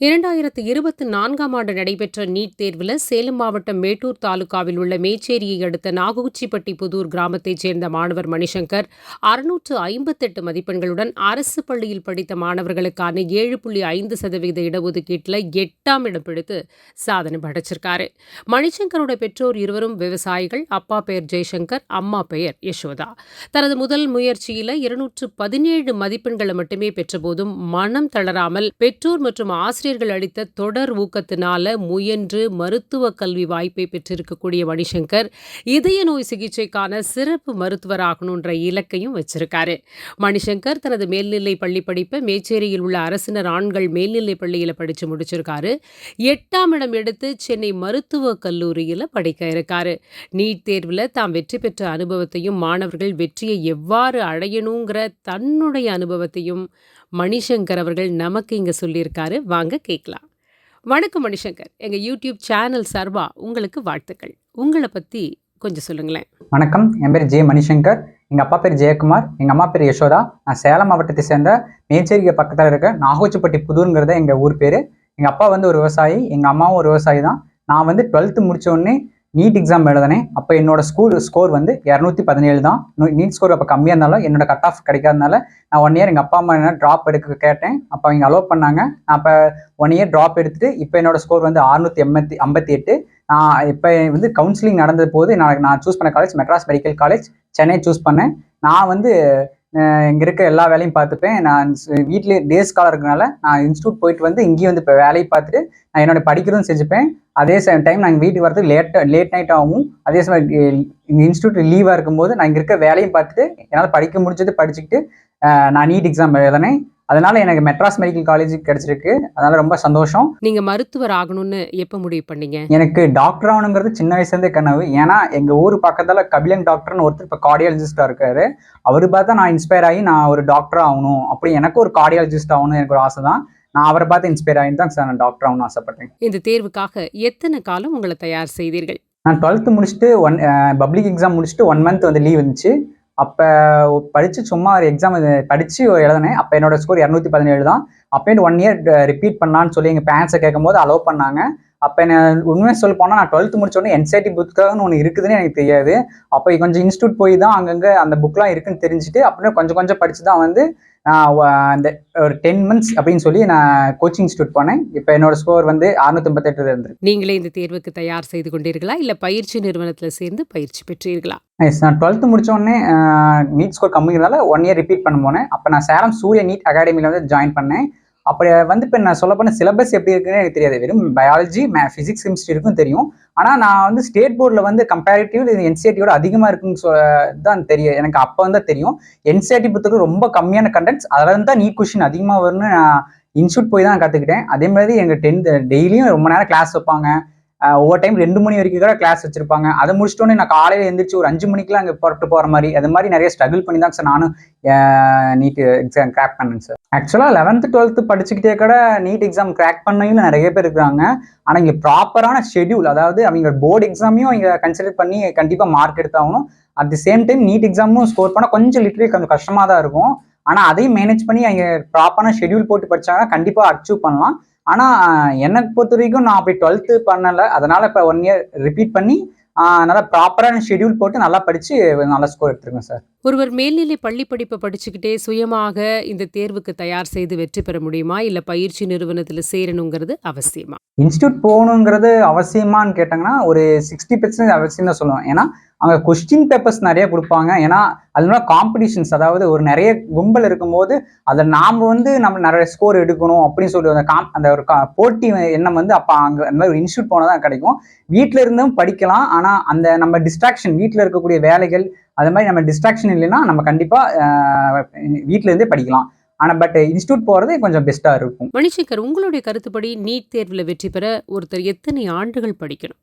இரண்டாயிரத்து இருபத்தி நான்காம் ஆண்டு நடைபெற்ற நீட் தேர்வில் சேலம் மாவட்டம் மேட்டூர் தாலுகாவில் உள்ள மேச்சேரியை அடுத்த நாகுச்சிப்பட்டி புதூர் கிராமத்தைச் சேர்ந்த மாணவர் மணிசங்கர் அறுநூற்று ஐம்பத்தெட்டு மதிப்பெண்களுடன் அரசு பள்ளியில் படித்த மாணவர்களுக்கான ஏழு புள்ளி ஐந்து சதவீத இடஒதுக்கீட்டில் எட்டாம் இடம் பிடித்து சாதனை படைச்சிருக்காரு. மணிசங்கரோட பெற்றோர் இருவரும் விவசாயிகள் அப்பா பெயர் ஜெய்சங்கர் அம்மா பெயர் யசோதா. தனது முதல் முயற்சியில் இருநூற்று பதினேழு மதிப்பெண்களை மட்டுமே பெற்றபோதும் மனம் தளராமல் பெற்றோர் மற்றும் ஆசிரியர் ஆசிரியர்கள் அளித்த தொடர் ஊக்கத்தினால முயன்று மருத்துவ கல்வி வாய்ப்பை பெற்றிருக்கக்கூடிய மணிசங்கர் இதய நோய் சிகிச்சைக்கான சிறப்பு மருத்துவராகணுன்ற இலக்கையும் வச்சிருக்காரு. மணிசங்கர் தனது மேல்நிலை பள்ளி படிப்பை மேச்சேரியில் உள்ள அரசினர் ஆண்கள் மேல்நிலை பள்ளியில் படித்து முடிச்சிருக்காரு. எட்டாம் இடம் எடுத்து சென்னை மருத்துவக் கல்லூரியில் படிக்க இருக்காரு. நீட் தேர்வில் தாம் வெற்றி பெற்ற அனுபவத்தையும் மாணவர்கள் வெற்றியை எவ்வாறு அடையணுங்கிற தன்னுடைய அனுபவத்தையும் மணிசங்கர் அவர்கள் நமக்கு இங்கே சொல்லியிருக்காரு. வாங்க கேட்கலாம். வணக்கம் மணிசங்கர். எங்கள் யூடியூப் சேனல் சர்வா உங்களுக்கு வாழ்த்துக்கள். உங்களை பற்றி கொஞ்சம் சொல்லுங்களேன். வணக்கம். என் பேர் ஜே மணிசங்கர். எங்கள் அப்பா பேர் ஜெயக்குமார். எங்கள் அம்மா பேர் யசோதா. நான் சேலம் மாவட்டத்தை சேர்ந்த மேச்சேரிக்கு பக்கத்தில் இருக்க நாகோச்சிப்பட்டி புதூருங்கிறத எங்கள் ஊர் பேர். எங்கள் அப்பா வந்து ஒரு விவசாயி எங்கள் அம்மாவும் ஒரு விவசாயி தான். நான் வந்து டுவெல்த்து முடித்தோடனே நீட் எக்ஸாம் எழுதினேன் அப்போ என்னோட ஸ்கூல் ஸ்கோர் வந்து இரநூத்தி பதினேழு தான். நீட் ஸ்கோர் அப்போ கம்மியாக இருந்தாலும் என்னோட கட் ஆஃப் கிடைக்காதனால நான் ஒன் இயர் எங்கள் அப்பா அம்மா என்ன ட்ராப் எடுக்க கேட்டேன். அப்போ அவங்க அலோவ் பண்ணாங்க. நான் அப்போ ஒன் இயர் ட்ராப் எடுத்துட்டு இப்போ என்னோட ஸ்கோர் வந்து அறுநூத்தி எண்பத்தி ஐம்பத்தி எட்டு. நான் இப்போ வந்து கவுன்சிலிங் நடந்த போது நான் நான் சூஸ் பண்ண college Madras medical college Chennai choose பண்ணேன். நான் வந்து இங்கே இருக்க எல்லா வேலையும் பார்த்துப்பேன். நான் வீட்லேயே டே ஸ்காலர் இருக்கனால நான் இன்ஸ்டியூட் போயிட்டு வந்து இங்கேயும் வந்து இப்போ வேலையை பார்த்துட்டு நான் என்னோட படிக்கிறதும் செஞ்சுப்பேன். அதே டைம் நான் வீட்டுக்கு வரது லேட்டாக லேட் நைட் ஆகும். அதே சமயம் இங்கே இன்ஸ்டியூட் லீவாக இருக்கும்போது நான் இங்கே இருக்க வேலையும் பார்த்துட்டு என்னால் படிக்க முடிஞ்சது படிச்சுக்கிட்டு நான் நீட் எக்ஸாம் எழுதினேன். அதனால எனக்கு மெட்ராஸ் மெடிக்கல் காலேஜ் கிடைச்சிருக்கு. அதனால ரொம்ப சந்தோஷம். நீங்கள் மருத்துவர் ஆகணும்னு எப்போ முடிவு பண்ணீங்க? எனக்கு டாக்டர் ஆகணுங்கிறது சின்ன வயசுலேருந்தே கனவு. ஏன்னா எங்கள் ஊர் பக்கத்தில் கபிலன் டாக்டர்னு ஒருத்தர் இப்போ கார்டியாலஜிஸ்டாக இருக்காரு. அவர் பார்த்தா நான் இன்ஸ்பயர் ஆகி நான் ஒரு டாக்டர் ஆகணும். அப்படி எனக்கு ஒரு கார்டியாலஜிஸ்ட் ஆகணும் எனக்கு ஒரு ஆசை தான். நான் அவரை பார்த்து இன்ஸ்பயர் ஆகி தான் சார் நான் டாக்டர் ஆகணும்னு ஆசைப்பட்டேன் இந்த தேர்வுக்காக எத்தனை காலம் உங்களை தயார் செய்தீர்கள்? நான் டுவெல்த்து முடிச்சுட்டு ஒன் பப்ளிக் எக்ஸாம் முடிச்சுட்டு ஒன் மந்த் வந்து லீவ் இருந்துச்சு. அப்போ படித்து சும்மா ஒரு எக்ஸாம் படித்து எழுதினேன். அப்போ என்னோட ஸ்கோர் இரநூத்தி பதினேழு தான். அப்போ ஒன் இயர் ரிப்பீட் பண்ணலான்னு சொல்லி எங்கள் பேரண்ட்ஸை கேட்கும் போது அலோவ் பண்ணாங்க. அப்போ என்ன உண்மையை சொல்ல போனால் நான் டுவெல்த்து முடிச்சோடனே என்சைடி புத்தகம்னு ஒன்று இருக்குதுன்னு எனக்கு தெரியாது. அப்போ கொஞ்சம் இன்ஸ்டியூட் போய் தான் அங்கங்கே அந்த புக்லாம் இருக்குன்னு தெரிஞ்சுட்டு அப்படியே கொஞ்சம் கொஞ்சம் படித்து தான் வந்து நான் அந்த ஒரு டென் மந்த்ஸ் அப்படின்னு சொல்லி நான் கோச்சிங் இன்ஸ்டியூட் போனேன். இப்போ என்னோட ஸ்கோர் வந்து அறுநூத்தி இருந்து. நீங்களே இந்த தேர்வுக்கு தயார் செய்து கொண்டீர்களா? இல்லை பயிற்சி நிறுவனத்தில் சேர்ந்து பயிற்சி பெற்றீர்களா? எஸ் நான் டுவெல்த்து முடித்தோடனே நீட் ஸ்கோர் கம்மிங்கிறதால ஒன் இயர் ரிப்பீட் பண்ண போனேன். அப்போ நான் சேலம் சூரிய நீட் அகாடமியில் வந்து ஜாயின் பண்ணேன். அப்படி வந்து இப்போ நான் சொல்ல போன சிலபஸ் எப்படி இருக்குன்னு எனக்கு தெரியாது. வெறும் பயாலஜி மே ஃபிசிக்ஸ் கெமிஸ்ட்ரி இருக்கும் தெரியும். ஆனால் நான் வந்து ஸ்டேட் போர்டில் வந்து கம்பேரிட்டிவ் இது என்சிஆர்டியோட அதிகமாக இருக்குன்னு சொ தான் தெரியும் எனக்கு அப்போ வந்து தெரியும். என்சிஆர்டி புத்தகம் ரொம்ப கம்மியான கண்டென்ட்ஸ் அதில் தான் நீட் கொஷின் அதிகமாக வரும்னு நான் இன்ஸ்டியூட் போய் தான் கற்றுக்கிட்டேன் அதே மாதிரி எங்கள் டென்த் டெய்லியும் ரொம்ப நேரம் கிளாஸ் வைப்பாங்க. ஒவ்வொரு டைம் ரெண்டு மணி வரைக்கும் கூட கிளாஸ் வச்சிருப்பாங்க. அதை முடிச்சிட்டோன்னே நான் காலையில் எழுந்திரிச்சு ஒரு அஞ்சு மணிக்கெலாம் அங்கே புறப்பட்டு போகிற மாதிரி அது மாதிரி நிறைய ஸ்ட்ரகிள் பண்ணி தான் சார் நானும் நீட் எக்ஸாம் கிராக் பண்ணேன் சார் ஆக்சுவலாக லெவன்த்து டுவெல்த்து படிச்சுக்கிட்டே கூட நீட் எக்ஸாம் கிராக் பண்ணையும் நிறைய பேர் இருக்கிறாங்க. ஆனால் இங்கே ப்ராப்பரான ஷெடியூல் அதாவது அவங்க போர்டு எக்ஸாமையும் இங்கே கன்சிடர் பண்ணி கண்டிப்பாக mark எடுத்தாகணும். At the same time NEET எக்ஸாமும் score பண்ணால் கொஞ்சம் லிட்டரலி கொஞ்சம் கஷ்டமாக தான் இருக்கும். ஆனால் அதையும் மேனேஜ் பண்ணி அவங்க ப்ராப்பரான ஷெடியூல் போட்டு படிச்சாங்கன்னா கண்டிப்பாக அச்சீவ் பண்ணலாம். ஆனால் எனக்கு பொறுத்த வரைக்கும் நான் அப்படி டுவெல்த்து பண்ணலை. அதனால இப்போ ஒன் இயர் ரிப்பீட் பண்ணி நல்லா ப்ராப்பரான ஷெடியூல் போட்டு நல்லா படித்து நல்ல ஸ்கோர் எடுத்துருக்கேன் சார் ஒருவர் மேல்நிலை பள்ளி படிப்பை படிச்சுக்கிட்டே சுயமாக இந்த தேர்வுக்கு தயார் செய்து வெற்றி பெற முடியுமா? இல்லை பயிற்சி நிறுவனத்தில் சேரணுங்கிறது அவசியமா? இன்ஸ்டியூட் போகணுங்கிறது அவசியமான்னு கேட்டாங்கன்னா ஒரு சிக்ஸ்டி பெர்சன்ட் அவசியம் தான் சொல்லுவேன். ஏன்னா அங்கே கொஸ்டின் பேப்பர்ஸ் நிறைய கொடுப்பாங்க. ஏன்னா அதனால காம்படிஷன்ஸ் அதாவது ஒரு நிறைய கும்பல் இருக்கும்போது அதை நாம் வந்து நம்ம நிறைய ஸ்கோர் எடுக்கணும் அப்படின்னு சொல்லி அந்த காம் அந்த ஒரு போட்டி எண்ணம் வந்து அப்போ அங்கே அந்த மாதிரி ஒரு இன்ஸ்டியூட் போனால் தான் கிடைக்கும். வீட்டில் இருந்தும் படிக்கலாம். ஆனால் அந்த நம்ம டிஸ்ட்ராக்ஷன் வீட்டில் இருக்கக்கூடிய வேலைகள் அது மாதிரி நம்ம டிஸ்ட்ராக்ஷன் இல்லைன்னா நம்ம கண்டிப்பாக வீட்டிலேருந்தே படிக்கலாம். ஆனால் பட் இன்ஸ்டியூட் போகிறது கொஞ்சம் பெஸ்ட்டாக இருக்கும். மணிசேகர் உங்களுடைய கருத்துப்படி நீட் தேர்வில் வெற்றி பெற ஒருத்தர் எத்தனை ஆண்டுகள் படிக்கணும்?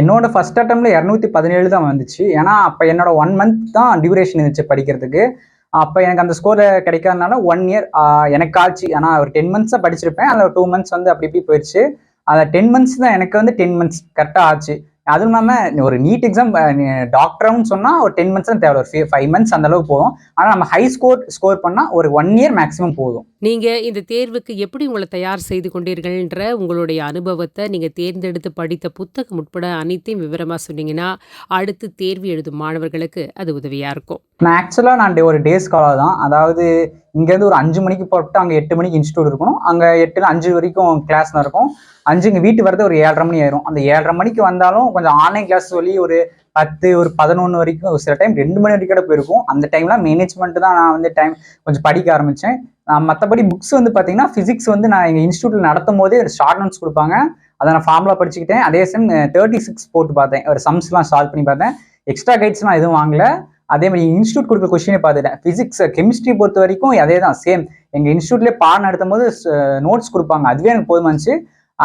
என்னோட ஃபர்ஸ்ட் அட்டம்ல இரநூத்தி பதினேழு தான் வந்துச்சு. ஏன்னா அப்போ என்னோட ஒன் மந்த் தான் டியூரேஷன் இருந்துச்சு படிக்கிறதுக்கு. அப்போ எனக்கு அந்த ஸ்கோர் கிடைக்காதனால ஒன் இயர் எனக்கு ஆச்சு ஆனால் ஒரு டென் மந்த்ஸாக படிச்சிருப்பேன். அதில் டூ மந்த்ஸ் வந்து அப்படி இப்படி போயிடுச்சு அந்த டென் மந்த்ஸ் தான் எனக்கு வந்து டென் மந்த்ஸ் கரெக்டாக ஆச்சு. அதுவும் இல்லாமல் ஒரு நீட் எக்ஸாம் டாக்டர்னு சொன்னால் ஒரு டென் மந்த்ஸ் தான் தேவை. ஒரு ஃபைவ் மந்த்ஸ் அந்த அளவுக்கு போதும். ஆனால் நம்ம ஹை ஸ்கோர் ஸ்கோர் பண்ணால் ஒரு ஒன் இயர் மேக்ஸிமம் போதும். நீங்க இந்த தேர்வுக்கு எப்படி உங்களை தயார் செய்து கொண்டீர்கள்ன்ற உங்களுடைய அனுபவத்தை நீங்க தேர்ந்தெடுத்து படித்த புத்தகம் உட்பட அனைத்தையும் விவரமா சொன்னீங்கன்னா அடுத்து தேர்வு எழுதும் மாணவர்களுக்கு அது உதவியா இருக்கும். நான் ஆக்சுவலாக நான் டே- ஒரு டே ஸ்காலர் தான். அதாவது இங்கேருந்து ஒரு அஞ்சு மணிக்கு போட்டு அங்கே எட்டு மணிக்கு இன்ஸ்டியூட் இருக்கணும். அங்கே எட்டுல அஞ்சு வரைக்கும் கிளாஸ் இருக்கும். அஞ்சு இங்கே வீட்டு வரது ஒரு ஏழரை மணி ஆயிரும். அந்த ஏழரை மணிக்கு வந்தாலும் கொஞ்சம் ஆன்லைன் கிளாஸ் சொல்லி ஒரு பத்து ஒரு பதினொன்று வரைக்கும் ஒரு சில டைம் ரெண்டு மணி வரைக்கும் கூட போயிருக்கும். அந்த டைம்லாம் மேனேஜ்மெண்ட் தான் நான் வந்து டைம் கொஞ்சம் படிக்க ஆரம்பித்தேன் மற்றபடி புக்ஸ் வந்து பார்த்தீங்கன்னா ஃபிசிக்ஸ் வந்து நான் எங்கள் இன்ஸ்டியூட்டில் நடத்தும் போதே ஒரு ஷார்ட் நோட்ஸ் கொடுப்பாங்க. அதை நான் ஃபார்முலா படிச்சுக்கிட்டேன். அதே சேம் தேர்ட்டி சிக்ஸ் போட்டு பார்த்தேன். ஒரு சம்ஸ்லாம் சால்வ் பண்ணி பார்த்தேன். எக்ஸ்ட்ரா கைட்ஸ்லாம் எதுவும் வாங்கல. அதே மாதிரி இன்ஸ்டியூட் கொடுக்குற கொஸ்டினே பார்த்துட்டேன். ஃபிசிக்ஸ் கெமிஸ்ட்ரி பொறுத்த வரைக்கும் அதே தான். சேம் எங்கள் இன்ஸ்டியூட்லேயே பாடம் நடத்தும் போது நோட்ஸ் கொடுப்பாங்க. அதுவே எனக்கு போதுமாச்சு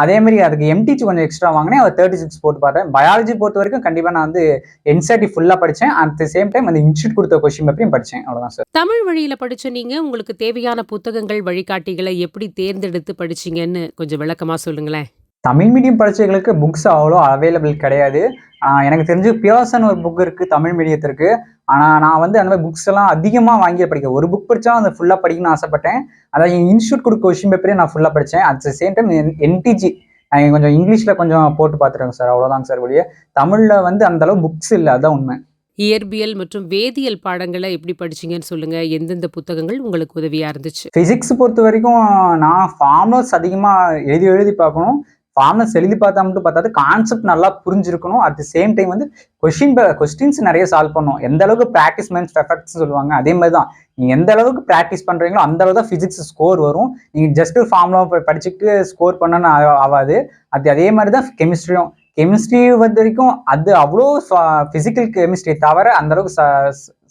அதே மாதிரி அதுக்கு எம்டிச்சு கொஞ்சம் எக்ஸ்ட்ரா வாங்கினேன். அவர் தேர்ட்டி சிக்ஸ் போட்டு பார்த்தேன். பயாலஜி பொறுத்த வரைக்கும் கண்டிப்பாக நான் வந்து என்சிஆர்டி ஃபுல்லாக படித்தேன் அட் த சேம் டைம் அந்த இன்ஸ்டியூட் கொடுத்த கொஸ்டின் பேப்பரையும் படித்தேன் அவ்வளோதான் சார் தமிழ் வழியில் படித்த நீங்கள் உங்களுக்கு தேவையான புத்தகங்கள் வழிகாட்டிகளை எப்படி தேர்ந்தெடுத்து படிச்சீங்கன்னு கொஞ்சம் விளக்கமாக சொல்லுங்களேன். தமிழ் மீடியம் படிச்சவங்களுக்கு புக்ஸ் அவ்வளோ அவைலபிள் கிடையாது. எனக்கு தெரிஞ்சு பியாசன் ஒரு புக் இருக்குது தமிழ் மீடியத்திற்கு ஆனால் நான் வந்து அந்த மாதிரி புக்ஸ் எல்லாம் அதிகமாக வாங்கி படிக்க ஒரு புக் படித்தா அந்த ஃபுல்லாக படிக்கணும்னு ஆசைப்பட்டேன். அதாவது என் இன்ஸ்டியூட் கொடுக்க கொஸ்டின் பேப்பரே நான் ஃபுல்லாக படித்தேன் அட் த சேம் டைம் என்டிஜி நான் கொஞ்சம் இங்கிலீஷில் கொஞ்சம் போட்டு பார்த்துருக்கேன் சார் அவ்வளோதாங்க சார் வெளியே தமிழில் வந்து அந்த அளவு புக்ஸ் இல்லை அதான் உண்மை. இயற்பியல் மற்றும் வேதியியல் பாடங்களை எப்படி படிச்சீங்கன்னு சொல்லுங்க. எந்தெந்த புத்தகங்கள் உங்களுக்கு உதவியா இருந்துச்சு? ஃபிசிக்ஸ் பொறுத்த வரைக்கும் நான் ஃபார்முலாஸ் அதிகமாக எழுதி எழுதி பார்க்கணும். ஃபார்முலாஸ் எழுதி பார்த்தா மட்டும் பார்த்தா கான்செப்ட் நல்லா புரிஞ்சிருக்கணும். அட் தி சேம் டைம் வந்து கொஸ்டின் கொஸ்டின்ஸ் நிறைய சால்வ் பண்ணணும். எந்த அளவுக்கு ப்ராக்டிஸ் மென்ஸ் எஃபெக்ட்ஸ் சொல்லுவாங்க. அதே மாதிரி தான் நீங்கள் எந்த அளவுக்கு ப்ராக்டிஸ் பண்ணுறீங்களோ அந்த அளவு தான் ஃபிசிக்ஸ் ஸ்கோர் வரும். நீங்கள் ஜஸ்ட் ஃபார்முலா படிச்சுட்டு ஸ்கோர் பண்ணணும்னு ஆகாது அது அதே மாதிரி தான் கெமிஸ்ட்ரியும் கெமிஸ்ட்ரி வந்த வரைக்கும் அது அவ்வளோ ஃபிசிக்கல் கெமிஸ்ட்ரி தவிர அந்த அளவுக்கு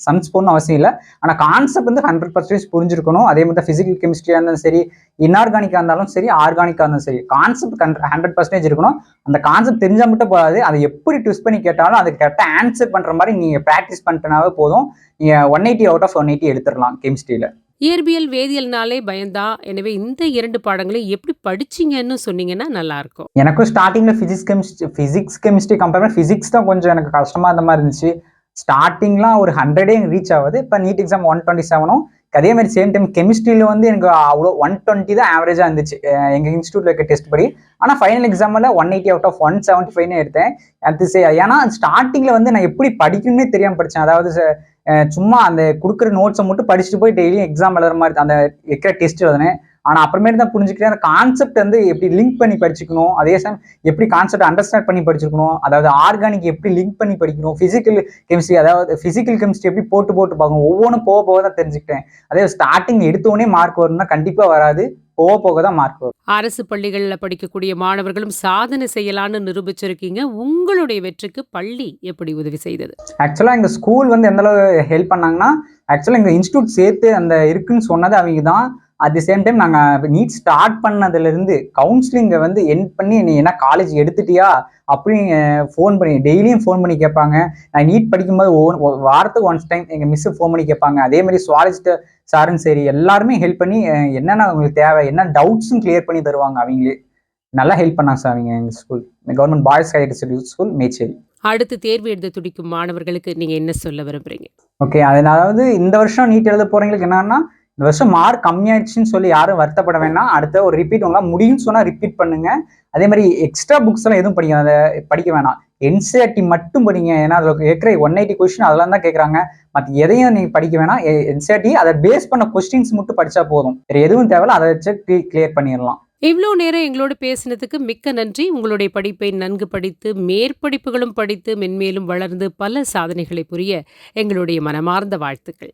சம்ஸ் போடணும் அவசியம் இல்லை. ஆனால் கான்செப்ட் வந்து ஹண்ட்ரட் பர்சன்டேஜ் புரிஞ்சிருக்கணும். அதே மாதிரி தான் ஃபிசிக்கல் கெமிஸ்ட்ரியாக இருந்தாலும் சரி இன்ஆர்கானிக்காக இருந்தாலும் சரி ஆர்கானிக்காக இருந்தாலும் சரி கான்செப்ட் ஹண்ட்ரட் பர்சன்டேஜ் இருக்கணும். அந்த கான்செப்ட் தெரிஞ்சால் மட்டும் போதாது. அதை எப்படி ட்விஸ்ட் பண்ணி கேட்டாலும் அதுக்கு கரெக்டாக ஆன்சர் பண்ணுற மாதிரி நீங்கள் ப்ராக்டிஸ் பண்ணிட்டனாவே போதும். நீங்கள் one eighty out of one eighty எடுத்துடலாம் கெமிஸ்ட்ரியில் இயற்பியல் வேதியியல்னாலே பயந்தா. எனவே இந்த இரண்டு பாடங்களையும் எப்படி படிச்சீங்கன்னு சொன்னீங்கன்னா நல்லா இருக்கும் எனக்கும் ஸ்டார்டிங்கில் physics chemistry physics chemistry compare பண்ணி ஃபிசிக்ஸ் தான் கொஞ்சம் எனக்கு கஷ்டமாக இருந்த மாதிரி இருந்துச்சு. ஸ்டார்டிங்லாம் ஒரு ஹண்ட்ரடே ரீச் ஆகுது. இப்போ நீட் எக்ஸாம் ஒன் டுவெண்ட்டி செவனும் அதே மாதிரி சேம் டைம் கெமிஸ்ட்ரியில் வந்து எனக்கு அவ்வளோ ஒன் டுவெண்ட்டி தான் ஆவரேஜாக இருந்துச்சு. எங்கள் இன்ஸ்டியூட்டில் இருக்க டெஸ்ட் படி. ஆனால் ஃபைனல் எக்ஸாமில் one eighty out of one seventy ஃபைவ்னு எடுத்தேன். அது சே ஏன்னா ஸ்டார்டிங்கில் வந்து நான் எப்படி படிக்கணும்னே தெரியாமல் படித்தேன் அதாவது சும்மா அந்த கொடுக்குற நோட்ஸை மட்டும் படிச்சுட்டு போய் டெய்லியும் எக்ஸாம் எழுதுற மாதிரி அந்த இருக்கிற டெஸ்ட் எழுதுனேன். ஆனால் அப்புறமேட்டு தான் புரிஞ்சுக்கிட்டேன். அந்த கான்செப்ட் வந்து எப்படி லிங்க் பண்ணி படிச்சுக்கணும்? அதே சமயம் எப்படி கான்செப்ட் அண்டர்ஸ்டாண்ட் பண்ணி படிச்சிருக்கணும்? அதாவது ஆர்கானிக் எப்படி லிங்க் பண்ணி படிக்கணும்? ஃபிசிக்கல் கெமிஸ்ட்ரி அதாவது ஃபிசிக்கல் கெமிஸ்ட்ரி எப்படி போட்டு போட்டு பார்க்கணும்? ஒவ்வொன்றும் போக போக தான் தெரிஞ்சுக்கிட்டேன். அதே ஸ்டார்டிங் எடுத்தோடனே மார்க் வரும்னா கண்டிப்பாக வராது. போக போக தான் மார்க் வரும். அரசு பள்ளிகளில் படிக்கக்கூடிய மாணவர்களும் சாதனை செய்யலான்னு நிரூபிச்சிருக்கீங்க. உங்களுடைய வெற்றிக்கு பள்ளி எப்படி உதவி செய்தது? ஆக்சுவலாக எங்கள் ஸ்கூல் வந்து எந்த அளவு ஹெல்ப் பண்ணாங்கன்னா ஆக்சுவலாக எங்கள் இன்ஸ்டியூட் சேர்த்து அந்த இருக்குன்னு சொன்னது அவங்க தான் அட் தி சேம் டைம் நாங்கள் நீட் ஸ்டார்ட் பண்ணதுலேருந்து கவுன்சிலிங்கை வந்து என் பண்ணி நீ என்ன காலேஜ் எடுத்துட்டியா? அப்படின்னு ஃபோன் பண்ணி டெய்லியும் ஃபோன் பண்ணி கேட்பாங்க. நான் நீட் படிக்கும்போது ஒவ்வொரு வாரத்துக்கு ஒன்ஸ் டைம் எங்கள் மிஸ்ஸு ஃபோன் பண்ணி கேட்பாங்க. அதே மாதிரி சுவாலஜிஸ்ட் சாரும் சரி எல்லாருமே ஹெல்ப் பண்ணி என்னென்ன உங்களுக்கு தேவை என்ன டவுட்ஸும் கிளியர் பண்ணி தருவாங்க அவங்களே. நல்லா ஹெல்ப் பண்ணாங்க சார் அவங்க எங்கள் school government boys higher school Mecheri. அடுத்து தேர்வு எழுத துடிக்கும் மாணவர்களுக்கு நீங்க என்ன சொல்ல விரும்புறீங்க? ஓகே அது அதாவது இந்த வருஷம் நீட் எழுத போறவங்களுக்கு என்னன்னா இந்த வருஷம் மார்க் கம்மியாயிடுச்சுன்னு சொல்லி யாரும் வருத்தப்பட வேண்டாம். அடுத்த ஒரு ரிப்பீட் உங்களால் முடியும்னு சொன்னால் ரிப்பீட் பண்ணுங்க. அதே மாதிரி எக்ஸ்ட்ரா புக்ஸ் எல்லாம் எதுவும் படிக்க அதை படிக்க வேணாம் என்சிஆர்டி மட்டும் படிங்க. ஏன்னா அதில் கேட்குற ஒன் எயிட்டி கொஸ்டின் அதெல்லாம் தான் கேட்குறாங்க. மற்ற எதையும் நீங்கள் படிக்க வேணாம். என்சிஆர்டி அதை பேஸ் பண்ண கொஸ்டின்ஸ் மட்டும் படித்தா போதும். வேறு எதுவும் தேவையில்ல. அதை வச்சு கிளியர் பண்ணிடலாம். இவ்வளோ நேரம் எங்களோட பேசினதுக்கு மிக்க நன்றி. உங்களுடைய படிப்பை நன்கு படித்து மேற்படிப்புகளும் படித்து மென்மேலும் வளர்ந்து பல சாதனைகளை புரிய எங்களுடைய மனமார்ந்த வாழ்த்துக்கள்.